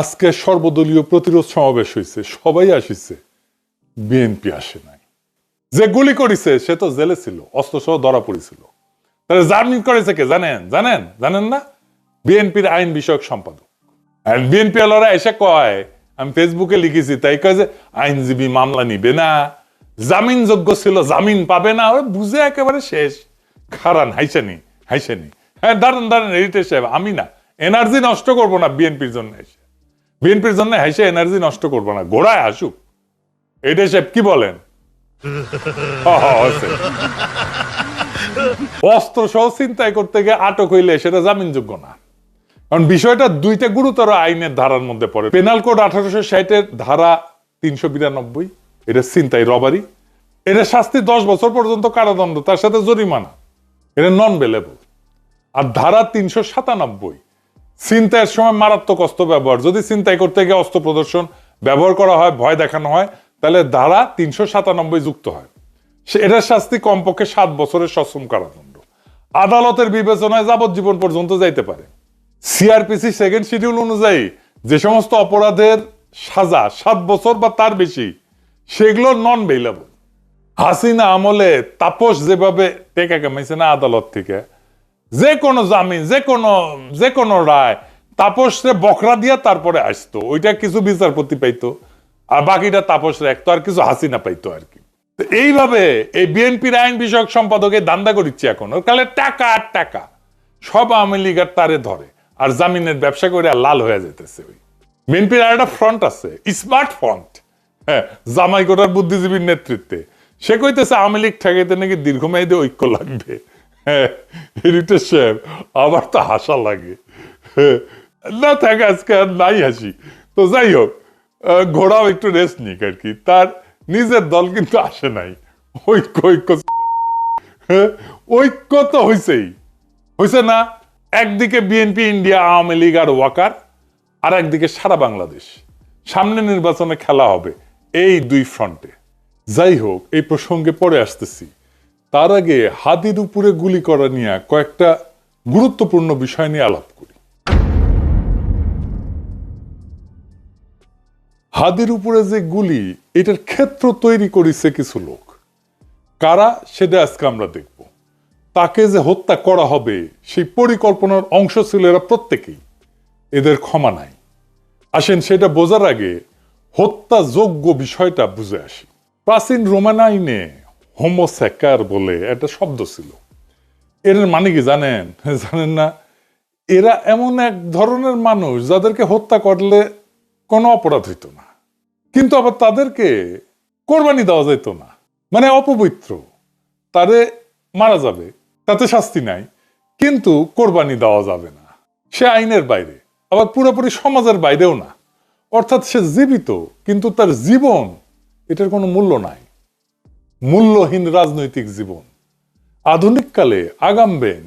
আজকে সর্বদলীয় প্রতিরোধ সমাবেশ হয়েছে সবাই আসিছে, বিএনপি আসে নাই। যে গুলি করেছে, সে তো জেলে ছিল অস্ত্র সহ ধরা পড়েছিল। তাহলে জামিন করেছে কে? জানেন? জানেন? জানেন না? বিএনপির আইন বিষয়ক সম্পাদক। বিএনপি আলোরা এসে কয়, আমি ফেসবুকে লিখেছি, তাই কয় যে আইনজীবী মামলা নিবে না জামিন যোগ্য ছিল, জামিন পাবে না ওই বুঝে একেবারে শেষ। খারান হাইসেনি হাইসেনি হ্যাঁ দাঁড়ান দাঁড়ান হেরিটেজ সাহেব, আমি না, এনার্জি নষ্ট করব না বিএনপির জন্য এসে। বিএনপির জন্য হেসে এনার্জি নষ্ট করব না। ঘোড়ায় আসুক। এটা সাহেব কি বলেন? অস্ত্র সহ চিন্তাই করতে গিয়ে আটক হইলে সেটা জামিনযোগ্য না। কারণ বিষয়টা দুইটা গুরুতর আইনের ধারার মধ্যে পড়ে। পেনাল কোড আঠারোশো ষাটের ধারা তিনশো বিরানব্বই এটা চিন্তাই রবারি এটা শাস্তি দশ বছর পর্যন্ত কারাদণ্ড তার সাথে জরিমানা এটা নন বেলেবল আর ধারা তিনশো সাতানব্বই চিন্তায়ের সময় মারাত্মক অস্ত্র ব্যবহার যদি চিন্তাই করতে গিয়ে অস্ত্র প্রদর্শন ব্যবহার করা হয়, ভয় দেখানো হয়, তাহলে ধারা তিনশো সাতানব্বই যুক্ত হয়। এটার শাস্তি কমপক্ষে সাত বছরের সশ্রম কারাদণ্ড। আদালতের বিবেচনায় যাবজ্জীবন পর্যন্ত যাইতে পারে। সিআরপিসি সেকেন্ড শিডিউল অনুযায়ী যে সমস্ত অপরাধের সাজা, সাত বছর বা তার বেশি, সেগুলো নন বেইলেবল হাসিনা আমলে তাপস যেভাবে টেকা কামাইছে না আদালত থেকে যে কোনো জামিন যে কোনো যে কোনো রায়, তাপসরে বকরা দিয়া তারপরে আসতো। ওইটা কিছু বিচারপতি পাইতো, আর বাকিটা তাপস রাখতো আর কিছু হাসিনা পাইতো আর কি। এইভাবে এই বিএনপির আইন বিষয়ক সম্পাদকে দান্দা করিচ্ছে এখন। ওর কালে টাকা আর টাকা, সব আওয়ামী লীগের তারে ধরে, আর জামিনের ব্যবসা করে আর লাল হয়ে যেতেছে ওই। বিএনপির আর একটা ফ্রন্ট আছে স্মার্ট ফ্রন্ট হ্যাঁ জামাই কোটার বুদ্ধিজীবীর নেতৃত্বে। সে কইতেছে আওয়ামী লীগ ঠেকাইতে নাকি দীর্ঘমেয়াদী ঐক্য লাগবে। হ্যাঁ সাহেব আমার তো হাসা লাগে। হ্যাঁ, না থাকে আজকে আর নাই হাসি। তো যাই হোক ঘোড়াও একটু রেস্ট নিক আর কি। তার নিজের দল কিন্তু আসে নাই। ঐক্য ঐক্য হ্যাঁ, ঐক্য তো হয়েছেই হয়েছে না? একদিকে বিএনপি ইন্ডিয়া আওয়ামী লীগ আর ওয়াকার আর একদিকে সারা বাংলাদেশ। সামনে নির্বাচনে খেলা হবে এই দুই ফ্রন্টে যাই হোক এই প্রসঙ্গে পরে আসতেছি। তার আগে হাদির উপরে গুলি করা নিয়ে কয়েকটা গুরুত্বপূর্ণ বিষয় নিয়ে আলাপ করি। হাদির উপরে যে গুলি, এটার ক্ষেত্র তৈরি করেছে কিছু লোক। কারা, সেটা আজকে আমরা দেখব। তাকে যে হত্যা করা হবে, সেই পরিকল্পনার অংশ ছিল এরা প্রত্যেকেই। এদের ক্ষমা নাই। আসেন সেটা বোঝার আগে হত্যাযোগ্য বিষয়টা বুঝে আসি। প্রাচীন রোমান আইনে হোমোস্যাকার বলে একটা শব্দ ছিল। এর মানে কি জানেন? জানেন না? এরা এমন এক ধরনের মানুষ যাদেরকে হত্যা করলে কোনো অপরাধ হইতো না। কিন্তু আবার তাদেরকে কোরবানি দেওয়া যেত না। মানে অপবিত্র। তারে মারা যাবে, তাতে শাস্তি নাই। কিন্তু কোরবানি দেওয়া যাবে না। সে আইনের বাইরে, আবার পুরোপুরি সমাজের বাইরেও না। অর্থাৎ সে জীবিত, কিন্তু তার জীবন এটার কোনো মূল্য নাই। মূল্যহীন রাজনৈতিক জীবন। আধুনিককালে আগামবেন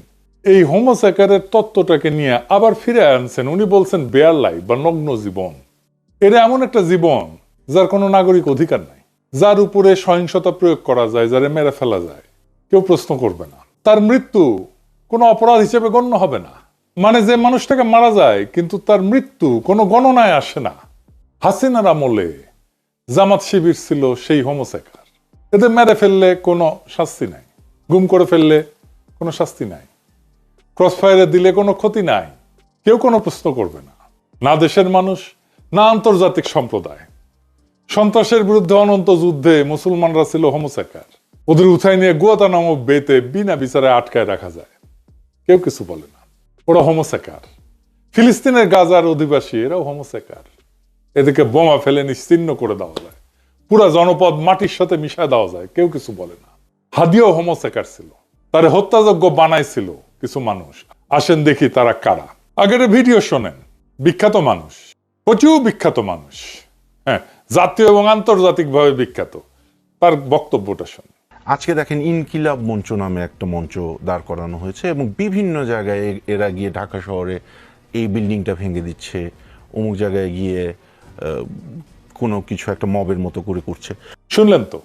এই হোমোস্যাকারের তত্ত্বটাকে নিয়ে আবার ফিরে আনছেন, উনি বলছেন বেয়ার লাইফ বা নগ্ন জীবন। এটা এমন একটা জীবন যার কোনো নাগরিক অধিকার নাই, যার উপরে সহিংসতা প্রয়োগ করা যায়, যারে মেরে ফেলা যায়। কেউ প্রশ্ন করবে না। তার মৃত্যু কোনো অপরাধ হিসেবে গণ্য হবে না। মানে যে মানুষটাকে মারা যায়, কিন্তু তার মৃত্যু কোনো গণনায় আসে না। হাসিনার আমলে জামাত শিবির ছিল সেই হোমোসেকার এদের মেরে ফেললে কোনো শাস্তি নাই। গুম করে ফেললে কোনো শাস্তি নাই। ক্রসফায়ারে দিলে কোনো ক্ষতি নাই। কেউ কোনো প্রশ্ন করবে না। না দেশের মানুষ, না আন্তর্জাতিক সম্প্রদায়। সন্ত্রাসের বিরুদ্ধে অনন্ত যুদ্ধে মুসলমানরা ছিল হোমোসেকার ওদের উঠাই নিয়ে গুয়াতা নামক বেতে বিনা বিচারে আটকায় রাখা যায়। কেউ কিছু বলে না। ওরা হোমোসেকার ফিলিস্তিনের গাজার অধিবাসী, এরাও হোমোসেকার এদেরকে বোমা ফেলে নিশ্চিন্ন করে দেওয়া যায়। পুরা জনপদ মাটির সাথে মিশায় দেওয়া যায়, কেউ কিছু বলে না। হাদিও হোমোসেকার ছিল, তারে হত্যাযোগ্য বানাইছিল কিছু মানুষ। আসেন দেখি তারা কারা। আগের ভিডিও শোনেন, বিখ্যাত মানুষ, প্রচুর বিখ্যাত মানুষ। হ্যাঁ জাতীয় এবং আন্তর্জাতিকভাবে বিখ্যাত। তার বক্তব্যটা শোনেন। আজকে দেখেন ইনকিলাব মঞ্চ নামে একটা মঞ্চ দাঁড় করানো হয়েছে এবং বিভিন্ন জায়গায় এরা গিয়ে ঢাকা শহরে এই বিল্ডিংটা ভেঙে দিচ্ছে। অমুক জায়গায় গিয়ে কোনো কিছু একটা মবের মতো করে করছে। শুনলেন তো,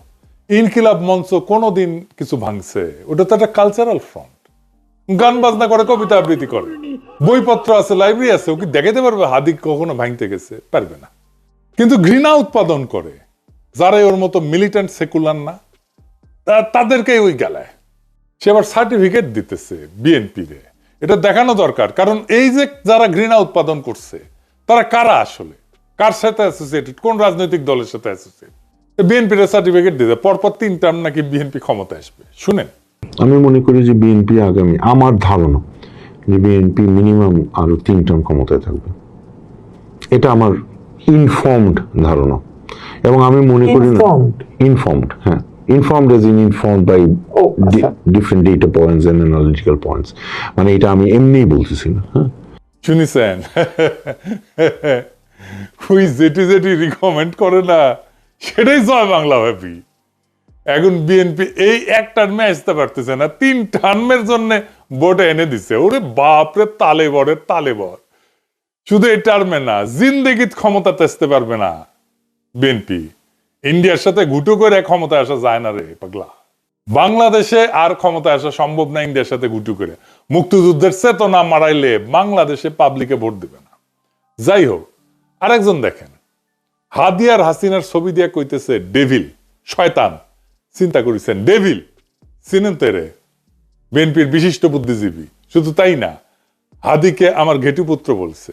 ইনকিলাব মঞ্চ কোনোদিন কিছু ভাঙছে। ওটা তো একটা কালচারাল ফ্রন্ট গান বাজনা করে, কবিতা আবৃত্তি করে। বইপত্র আছে লাইব্রেরি আছে, ও কি দেখাতে পারবে? হাদিক কখনো ভাঙতে গেছে? পারবে না। কিন্তু ঘৃণা উৎপাদন করে যারাই ওর মতো মিলিটেন্ট সেকুলার না তাদেরকেই ওই গেলায়। সে আবার সার্টিফিকেট দিতেছে বিএনপি রে এটা দেখানো দরকার। কারণ এই যে যারা ঘৃণা উৎপাদন করছে, তারা কারা আসলে? কার সাথে অ্যাসোসিয়েটেড কোন রাজনৈতিক দলের সাথে অ্যাসোসিয়েট বিএনপি র সার্টিফিকেট দিতে পরপর তিন টার্ম নাকি বিএনপি ক্ষমতা আসবে। শুনেন। আমি মনে করি যে বিএনপি আগামী আমার ধারণা যে বিএনপি মিনিমাম আরও তিন টার্ম ক্ষমতায় থাকবে। এটা আমার ইনফর্মড ধারণা। এবং আমি মনে করি না ইনফর্মড হ্যাঁ। Informed as in informed by. Different data points and analytical points মানে এটা আমি এমনিই বলতেছি না হ্যাঁ। শুনিছেন? ওই যেটি যেটি রিকমেন্ড করে না? সেটাই জয় বাংলা ভাবি। এখন বিএনপি এই এক টার্মে আসতে পারতেছে না, তিন টার্মের জন্য ভোটে এনে দিছে। ওরে বাপরে, তালে বড়ের তালে বর। শুধু এই টার্মে না, জিন্দেগিত ক্ষমতাতে আসতে পারবে না বিএনপি ইন্ডিয়ার সাথে ঘুটু করে ক্ষমতা আসা যায় না রে, পাগলা। বাংলাদেশে আর ক্ষমতা আসা সম্ভব না ইন্ডিয়ার সাথে ঘুটু করে। মুক্তিযুদ্ধের চেতনা মারাইলে বাংলাদেশে পাবলিকে ভোট দিবে না। যাই হোক আরেকজন দেখেন। হাদিয়ার হাসিনার ছবি দিয়ে কইতেছে, ডেভিল, শয়তান। চিন্তা করেছেন, ডেভিল, চিনেন তো রে বিএনপির বিশিষ্ট বুদ্ধিজীবী। শুধু তাই না, হাদিকে আমার ঘেটুপুত্র বলছে।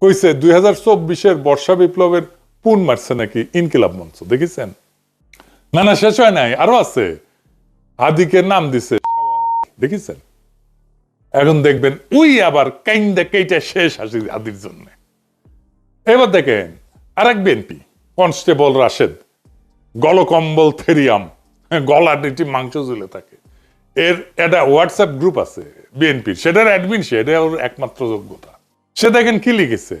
কইছে, দুই হাজার চব্বিশের বর্ষা বিপ্লবের পুন মারছে নাকি ইনকিলাব মঞ্চ? দেখেছেন? না না, শেষ হয় নাই, আরও আছে। হাদিকে নাম দিছে দেখেছেন? এখন দেখবেন, উই আবার কাইন্দা কেইটা শেষ হাসি হাদির জন্য। এবার দেখেন আরেক বিএনপি, কনস্টেবল রাশেদ, গলকম্বল থেরিয়াম গলা নিটি মাংস ঝুলে থাকে। এর একটা হোয়াটসঅ্যাপ গ্রুপ আছে বিএনপির, সেটার অ্যাডমিন সে এটা ওর একমাত্র যোগ্যতা। সে দেখেন কি লিখেছে?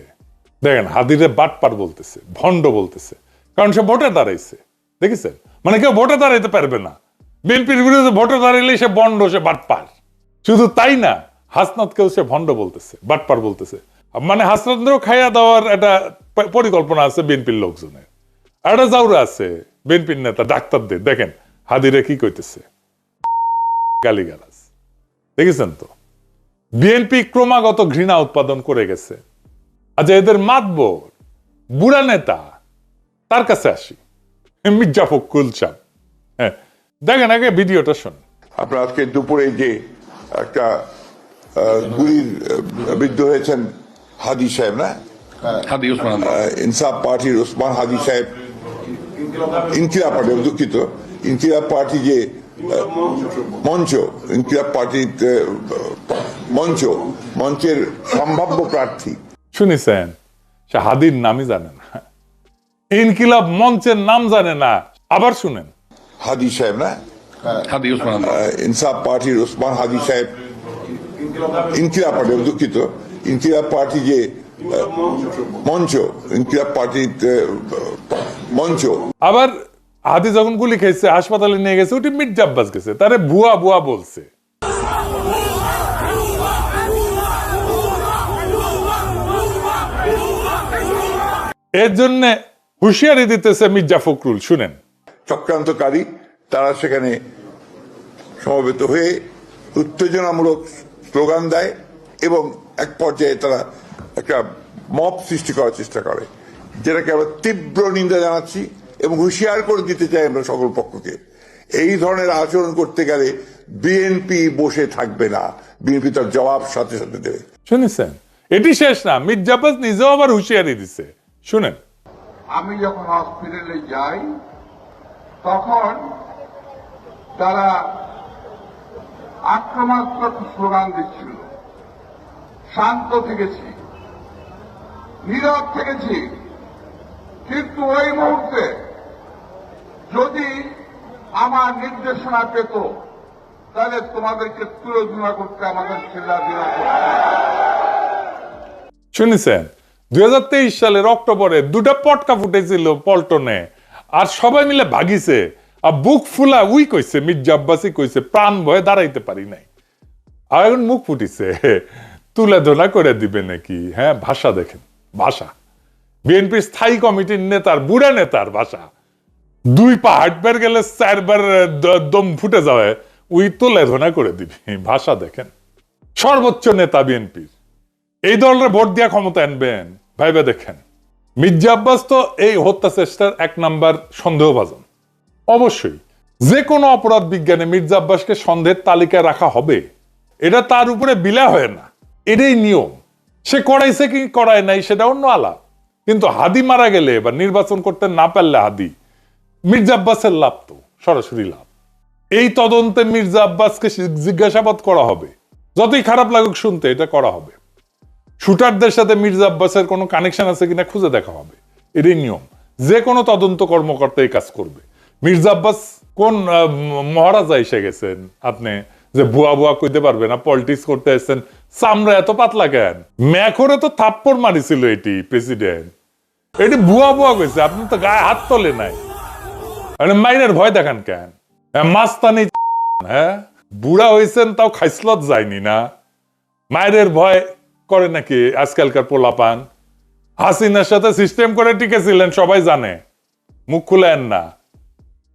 দেখেন, হাদিরে বাটপার বলতেছে, ভণ্ড বলতেছে, কারণ সে ভোটে দাঁড়াইছে। দেখেছেন? মানে কেউ ভোটে দাঁড়াইতে পারবে না। বিএনপির বিরুদ্ধে ভোটে দাঁড়াইলে সে বন্ড সে বাটপার। শুধু তাই না, হাসনাতকেও সে ভণ্ড বলতেছে, বাটপার বলতেছে। মানে হাসনাতেরও খাইয়া দেওয়ার একটা পরিকল্পনা আছে বিএনপির লোকজনের। একটা জাউরা আছে, বিএনপির নেতা, ডাক্তারদের। দেখেন, হাদিরে কি কইতেছে? গালিগালাজ। দেখেছেন তো? বিএনপি ক্রমাগত ঘৃণা উৎপাদন করে গেছে। আচ্ছা এদের মাতবর, বুড়া নেতা, তার কাছে আসি। মির্জা ফখরুল সাহেব হ্যাঁ দেখেন, আগে ভিডিওটা শোন আপনার আজকে দুপুরে যে একটা গুলির বিদ্ধ হয়েছেন হাদি সাহেব না? হাদি ওসমান। ইনসাফ পার্টির ওসমান হাদি সাহেব। ইনকিলাব পার্টি দুঃখিত। ইনকিলাব পার্টি যে মঞ্চ ইনকিলাব পার্টির মঞ্চ মঞ্চের সম্ভাব্য প্রার্থী। শুনেছেন? সে হাদির নামই জানে না। ইনকিলাব মঞ্চের নাম জানে না। আবার শুনেন। হাদি সাহেব না? হাদি ওসমান। ইনসাফ পার্টির ওসমান হাদি সাহেব। ইনকিলাব পার্টি দুঃখিত। ইনকিলাব পার্টি যে মঞ্চ ইনকিলাব পার্টির আহ, মঞ্চ। আবার হাদি যখন গুলি খেয়েছে হাসপাতালে নিয়ে গেছে ওটি মির্জা আব্বাস গেছে তারে ভুয়া ভুয়া বলছে। এর জন্য হুঁশিয়ারি দিতেছে মির্জা ফখরুল শুনেন। চক্রান্তকারী তারা সেখানে সমবেত হয়ে উত্তেজনামূলক স্লোগান দেয়। এবং এক পর্যায়ে তারা একটা মব সৃষ্টি করার চেষ্টা করে যেটাকে আমরা তীব্র নিন্দা জানাচ্ছি এবং হুঁশিয়ার করে দিতে চাই আমরা সকল পক্ষকে। এই ধরনের আচরণ করতে গেলে বিএনপি বসে থাকবে না। বিএনপি তার জবাব সাথে সাথে দেবে। শুনেছেন এটি শেষ না। মির্জা আব্বাস নিজেও আবার হুঁশিয়ারি দিছে। শুনেন। আমি যখন হসপিটালে যাই তখন তারা আক্রমণাত্মক স্লোগান দিচ্ছিল। শান্ত থেকেছি, নীরব থেকেছি। কিন্তু ওই মুহূর্তে যদি আমার নির্দেশনা পেত, তাহলে তোমাদেরকে তুলোধনা করতে আমাদের ছেলেরা বিরত শুনেছেন দুই হাজার তেইশ সালের অক্টোবরে দুটা পটকা ফুটেছিল পল্টনে, আর সবাই মিলে ভাগিছে, আর বুক ফুলা উই কইছে, মির্জা আব্বাসি কইছে, প্রাণ ভয়ে দাঁড়াইতে পারি নাই। আর এখন মুখ ফুটিছে। তুলে ধোলা করে দিবে নাকি? হ্যাঁ ভাষা দেখেন, ভাষা। বিএনপির স্থায়ী কমিটির নেতার, বুড়া নেতার ভাষা। দুই পা হাঁটবার গেলে চারবার দম ফুটে যাবে ওই তো লেধনা করে দিবে। ভাষা দেখেন। সর্বোচ্চ নেতা বিএনপির এই দলের ভোট দিয়া ক্ষমতা আনবেন। ভাইবে দেখেন, মির্জা আব্বাস তো এই হত্যা চেষ্টার এক নাম্বার সন্দেহভাজন। অবশ্যই যে কোনো অপরাধ বিজ্ঞানে মির্জা আব্বাসকে সন্দেহের তালিকায় রাখা হবে। এটা তার উপরে বিলা হয় না। এটাই নিয়ম। সে করাইছে কি, করায় নাই, সেটা অন্য আলাপ। কিন্তু হাদি মারা গেলে বা নির্বাচন করতে না পারলে হাদি, মির্জা আব্বাসের লাভ তো, সরাসরি লাভ। এই তদন্তে মির্জা আব্বাসকে জিজ্ঞাসাবাদ করা হবে। যতই খারাপ লাগুক শুনতে, এটা করা হবে। শুটারদের সাথে মির্জা আব্বাসের কোনো কানেকশন আছে কিনা খুঁজে দেখা হবে। এটাই নিয়ম। যে কোনো তদন্ত কর্মকর্তা এই কাজ করবে। মির্জা আব্বাস কোন মহারাজা এসে গেছেন? আপনি যে বুয়া বুয়া কইতে পারবে না পলিটিক্স করতে এসেছেন চামড়া এত পাতলা কেন? ম্যাখরে তো থাপ্পড় মারিছিল এটি প্রেসিডেন্ট। এটি বুয়া বুয়া কইছে আপনি তো গায়ে হাত তোলে নাই। মাইনের ভয় দেখান কেন? হ্যাঁ, মাস্তানি হ্যাঁ? বুড়া হয়েছেন তাও খাইসলত যায়নি না। মায়ের ভয় করে নাকি আজকালকার পোলাপান? হাসিনার সাথে সিস্টেম করে টিকেছিলেন সবাই জানে। মুখ খুলেন না।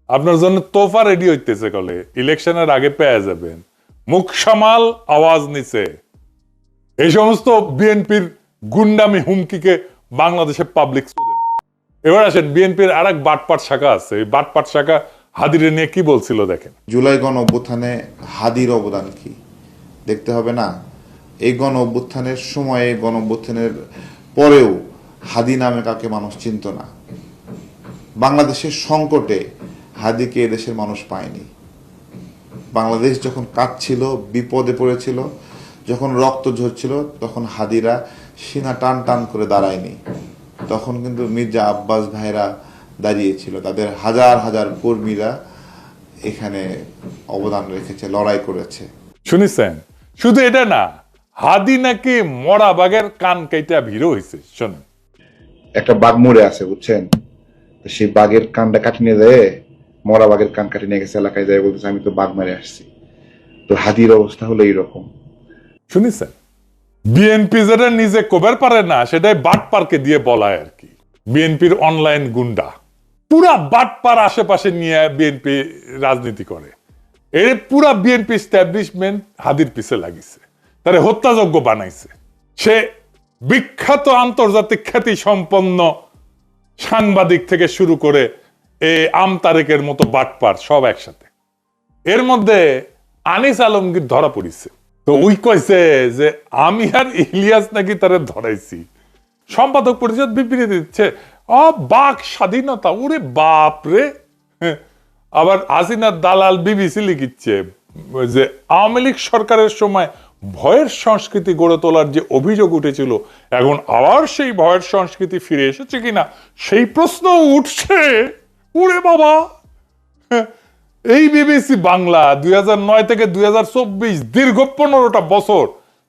আপনার জন্য তোফা রেডি হইতেছে কলে। ইলেকশনের আগে পেয়ে যাবেন। মুখ সামাল আওয়াজ নিছে এই সমস্ত বিএনপির গুন্ডামি হুমকিকে বাংলাদেশে পাবলিক এবার আসেন, বিএনপির আর এক বাটপাট শাখা আছে। এই বাটপাট শাখা হাদিরে নিয়ে কি বলছিল দেখেন? জুলাই গণ অভ্যুত্থানে হাদির অবদান কি? দেখতে হবে না, এই গণ অভ্যুত্থানের সময়ে গণ অভ্যুত্থানের পরেও হাদি নামে কাকে মানুষ চিনত না? বাংলাদেশের সংকটে হাদিকে এদেশের মানুষ পায়নি। বাংলাদেশ যখন কাঁদছিল, বিপদে পড়েছিল যখন রক্ত ঝরছিল তখন হাদিরা সিনা টান টান করে দাঁড়ায়নি। তখন কিন্তু মির্জা আব্বাস ভাইরা দাঁড়িয়েছিল। তাদের হাজার হাজার কর্মীরা এখানে অবদান রেখেছে লড়াই করেছে। শুনিছেন শুধু এটা না হাদি নাকি মরা বাঘের কান কেটে ভিড় হয়েছে শোনেন একটা বাঘ মরে আছে বুঝছেন? তো সেই বাঘের কানটা কাটি নিয়ে যায় মরা বাঘের কান কাটি নিয়ে গেছে এলাকায় যায় বলতেছে আমি তো বাঘ মেরে আসছি। তো হাদির অবস্থা হলো এইরকম। শুনিছেন? বিএনপি যেটা নিজে কবের পারে না, সেটাই বাটপারকে দিয়ে বলায় আর কি। বিএনপির অনলাইন গুন্ডা। পুরা বাটপার আশেপাশে নিয়ে বিএনপি রাজনীতি করে। এর পুরা বিএনপি স্ট্যাবলিশমেন্ট হাদির পিছে লাগিছে। তারে হত্যাযজ্ঞ বানাইছে। সে বিখ্যাত আন্তর্জাতিক খ্যাতি সম্পন্ন সাংবাদিক থেকে শুরু করে এ আম তারেকের মতো বাটপার সব একসাথে। এর মধ্যে আনিস আলমগীর ধরা পড়িছে। তো ওই কইছে যে, আমি আর ইলিয়াস নাকি তারে ধরাইছি। সম্পাদক পরিষদ বিবৃতি দিচ্ছে, অ, বাক স্বাধীনতা ওরে বাপ রে। আবার হাসিনার দালাল বিবিসি লিখিচ্ছে যে, আওয়ামী লীগ সরকারের সময় ভয়ের সংস্কৃতি গড়ে তোলার যে অভিযোগ উঠেছিল, এখন আবার সেই ভয়ের সংস্কৃতি ফিরে এসেছে কিনা, সেই প্রশ্ন উঠছে। ওরে বাবা! এই বিবিসি বাংলা দুই হাজার নয় থেকে দুই দীর্ঘ পনেরোটা বছর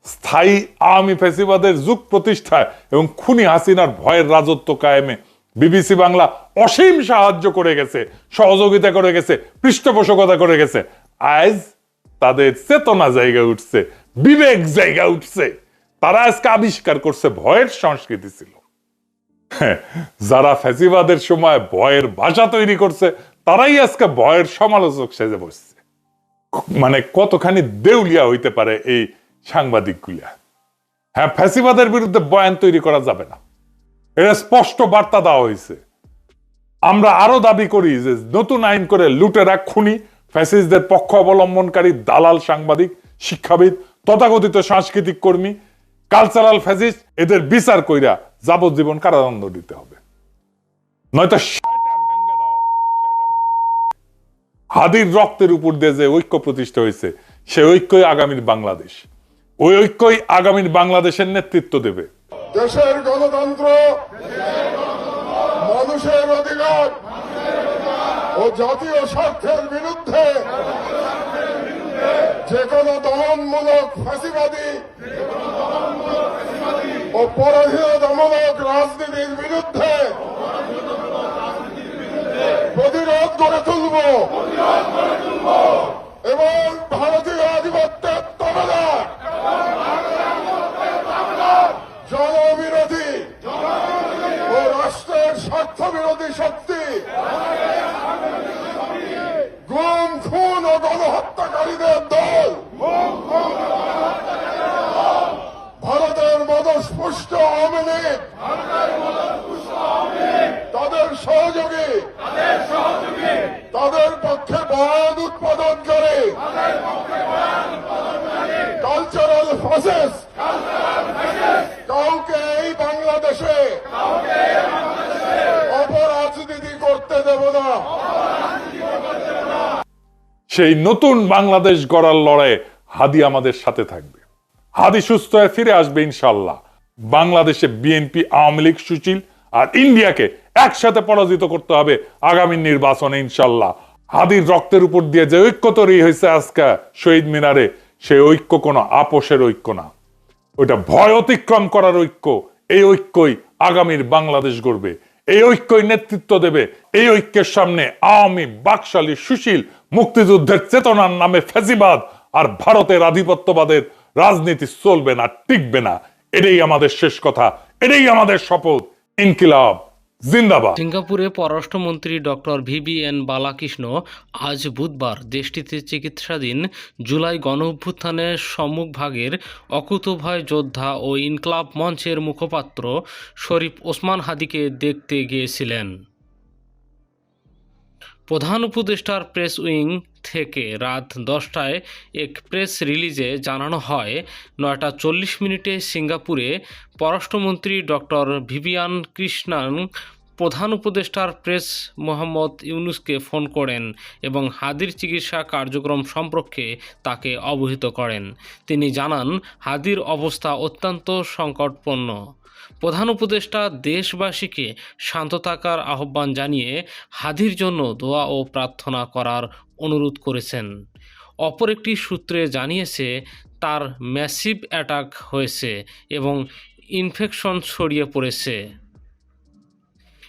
স্থায়ী আওয়ামী ফেসিবাদের যুগ প্রতিষ্ঠায় এবং খুনি হাসিনার ভয়ের রাজত্ব কায়েমে বিবিসি বাংলা অসীম সাহায্য করে গেছে সহযোগিতা করে গেছে পৃষ্ঠপোষকতা করে গেছে। আজ তাদের চেতনা জায়গা উঠছে বিবেক জায়গা উঠছে। তারা আজকে আবিষ্কার করছে ভয়ের সংস্কৃতি ছিল। হ্যাঁ, যারা ফ্যাসিবাদের সময় ভয়ের ভাষা তৈরি করছে তারাই আজকে ভয়ের সমালোচক সেজে বসছে। মানে কতখানি দেউলিয়া হইতে পারে এই সাংবাদিকগুলা? হ্যাঁ ফ্যাসিবাদের বিরুদ্ধে বয়ান তৈরি করা যাবে না। এটা স্পষ্ট বার্তা দেওয়া হয়েছে। আমরা আরও দাবি করি যে নতুন আইন করে লুটেরা খুনি, ফ্যাসিস্টদের পক্ষ অবলম্বনকারী দালাল সাংবাদিক, শিক্ষাবিদ, তথাকথিত সাংস্কৃতিক কর্মী কালচারাল ফ্যাসিস্ট এদের বিচার কইরা যাবজ্জীবন কারাদণ্ড দিতে হবে। নয়তো সেটা ভেঙে দেওয়া হবে, সেটা ভেঙে দেওয়া হবে। হাদির রক্তের উপর দিয়ে যে ঐক্য প্রতিষ্ঠা হয়েছে, সে ঐক্যই আগামীর বাংলাদেশ। ওই ঐক্যই আগামীর বাংলাদেশের নেতৃত্ব দেবে। দেশের গণতন্ত্র, মানুষের অধিকার ও জাতীয় স্বার্থের বিরুদ্ধে যে কোনো দমনমূলক ফাঁসিবাদী ও পরাধীনতামূলক রাজনীতির বিরুদ্ধে প্রতিরোধ গড়ে তুলব। এবং ভারতীয় আধিপত্যের তবাদার জনবিরোধী। ও রাষ্ট্রের স্বার্থ বিরোধী শক্তি গুম খুন ও গণহত্যাকারীদের অপরাজনীতি করতে দেব না সেই নতুন বাংলাদেশ গড়ার লড়াইয়ে হাদি আমাদের সাথে থাকবে। হাদি সুস্থ হয়ে ফিরে আসবে ইনশাল্লাহ বাংলাদেশে বিএনপি, আওয়ামী লীগ, সুচিল আর ইন্ডিয়াকে একসাথে পরাজিত করতে হবে আগামী নির্বাচনে ইনশাল্লাহ হাদির রক্তের উপর দিয়ে যে ঐক্য তৈরি হয়েছে আজকে শহীদ মিনারে সেই ঐক্য কোনো আপোষের ঐক্য না। ওইটা ভয় অতিক্রম করার ঐক্য, এই ঐক্যই আগামীর বাংলাদেশ গড়বে। এই ঐক্যই নেতৃত্ব দেবে, এই ঐক্যের সামনে আওয়ামী, বাকশালী, সুশীল মুক্তিযুদ্ধের চেতনার নামে ফেসিবাদ আর ভারতের আধিপত্যবাদের রাজনীতি চলবে না, টিকবে না। এটাই আমাদের শেষ কথা, এটাই আমাদের শপথ। ইনকিলাব, জিন্দাবাদ। সিঙ্গাপুরে পররাষ্ট্রমন্ত্রী ডক্টর ভিবিএন বালাকৃষ্ণ আজ বুধবার দেশটিতে চিকিৎসাধীন জুলাই গণ অভ্যুত্থানের সম্মুখভাগের অকুতভয় যোদ্ধা ও ইনকলাব মঞ্চের মুখপাত্র শরীফ ওসমান হাদিকে দেখতে গিয়েছিলেন। প্রধান উপদেষ্টার প্রেস উইং থেকে রাত দশটায় এক প্রেস রিলিজে জানানো হয়, নয়টা চল্লিশ মিনিটে সিঙ্গাপুরে পররাষ্ট্রমন্ত্রী ডক্টর ভিভিয়ান কৃষ্ণান প্রধান উপদেষ্টার প্রেস মোহাম্মদ ইউনুসকে ফোন করেন এবং হাদির চিকিৎসা কার্যক্রম সম্পর্কে তাকে অবহিত করেন। তিনি জানান, হাদির অবস্থা অত্যন্ত সংকটপন্ন প্রধান উপদেষ্টা দেশবাসীকে শান্ত থাকার আহ্বান জানিয়ে হাদির জন্য দোয়া ও প্রার্থনা করার অনুরোধ করেছেন। অপর একটি সূত্রে জানিয়েছে, তার ম্যাসিভ অ্যাটাক হয়েছে এবং ইনফেকশন ছড়িয়ে পড়েছে।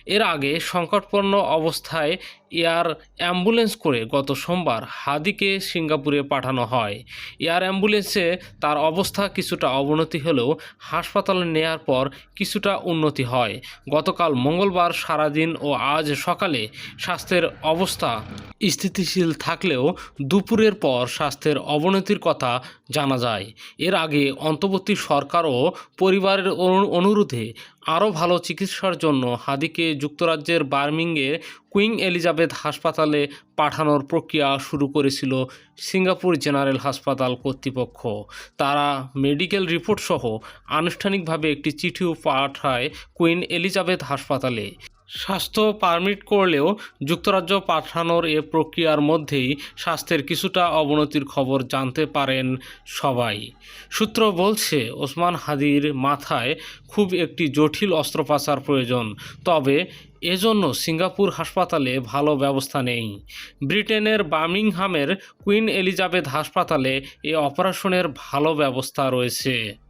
এর আগে সংকটপূর্ণ অবস্থায় এয়ার অ্যাম্বুলেন্স করে গত সোমবার হাদিকে সিঙ্গাপুরে পাঠানো হয়। এয়ার অ্যাম্বুলেন্সে তার অবস্থা কিছুটা অবনতি হলেও হাসপাতালে নেয়ার পর কিছুটা উন্নতি হয়। গতকাল মঙ্গলবার সারাদিন ও আজ সকালে স্বাস্থ্যের অবস্থা স্থিতিশীল থাকলেও দুপুরের পর স্বাস্থ্যের অবনতির কথা জানা যায়। এর আগে অন্তর্বর্তী সরকার ও পরিবারের অনু- অনুরোধে আরও ভালো চিকিৎসার জন্য হাদিকে যুক্তরাজ্যের বার্মিংয়ে কুইং এলিজাবেথ হাসপাতালে পাঠানোর প্রক্রিয়া শুরু করেছিল সিঙ্গাপুর জেনারেল হাসপাতাল কর্তৃপক্ষ। তারা মেডিকেল রিপোর্ট সহ আনুষ্ঠানিকভাবে একটি চিঠিও পাঠায় কুইন এলিজাবেথ হাসপাতালে। স্বাস্থ্য পারমিট করলেও যুক্তরাজ্য পাঠানোর এ প্রক্রিয়ার মধ্যেই স্বাস্থ্যের কিছুটা অবনতির খবর জানতে পারেন সবাই। সূত্র বলছে, ওসমান হাদির মাথায় খুব একটি জটিল অস্ত্রোপচার প্রয়োজন, তবে এজন্য সিঙ্গাপুর হাসপাতালে ভালো ব্যবস্থা নেই। ব্রিটেনের বার্মিংহামের কুইন এলিজাবেথ হাসপাতালে এ অপারেশনের ভালো ব্যবস্থা রয়েছে।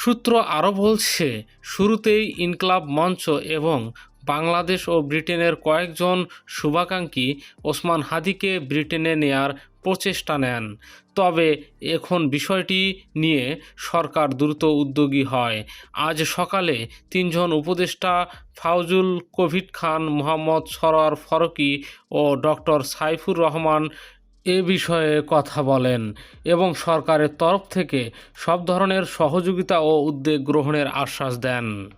সূত্র আরও বলছে শুরুতেই ইনকলাব মঞ্চ এবং বাংলাদেশ ও ব্রিটেনের কয়েকজন শুভাকাঙ্ক্ষী ওসমান হাদিকে ব্রিটেনে নেয়ার প্রচেষ্টা নেন। তবে এখন বিষয়টি নিয়ে সরকার দ্রুত উদ্যোগী হয়। আজ সকালে তিনজন উপদেষ্টা ফাউজুল কোভিড খান, মোহাম্মদ সরোয়ার ফরকি ও ডক্টর সাইফুর রহমান এ বিষয়ে কথা বলেন এবং সরকারের তরফ থেকে সব ধরনের সহযোগিতা ও উদ্যোগ গ্রহণের আশ্বাস দেন।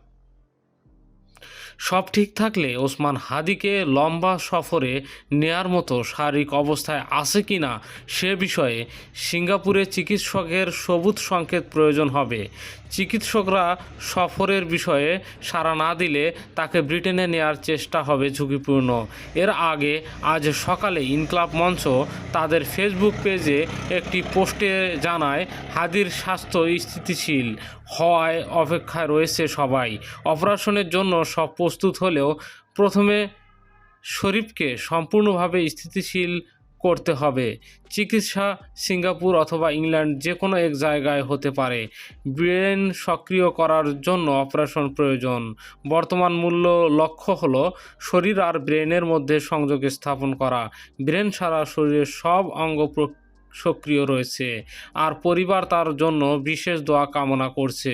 সব ঠিক থাকলে ওসমান হাদিকে লম্বা সফরে নেয়ার মতো শারীরিক অবস্থায় আছে কি না সে বিষয়ে সিঙ্গাপুরে চিকিৎসকের সবুজ সংকেত প্রয়োজন হবে। চিকিৎসকরা সফরের বিষয়ে সাড়া না দিলে তাকে ব্রিটেনে নেয়ার চেষ্টা হবে ঝুঁকিপূর্ণ। এর আগে আজ সকালে ইনকলাব মঞ্চ তাদের ফেসবুক পেজে একটি পোস্টে জানায়, হাদির স্বাস্থ্য স্থিতিশীল হওয়ায় অপেক্ষায় রয়েছে সবাই। অপারেশনের জন্য সব প্রস্তুত হলেও প্রথমে শরীফকে সম্পূর্ণভাবে স্থিতিশীল করতে হবে। চিকিৎসা সিঙ্গাপুর অথবা ইংল্যান্ড যে কোনো এক জায়গায় হতে পারে। ব্রেন সক্রিয় করার জন্য অপারেশন প্রয়োজন। বর্তমান মূল্য লক্ষ্য হলো শরীর আর ব্রেনের মধ্যে সংযোগ স্থাপন করা। ব্রেন সারা শরীরের সব অঙ্গ সক্রিয় রয়েছে। আর পরিবার তার জন্য বিশেষ দোয়া কামনা করছে।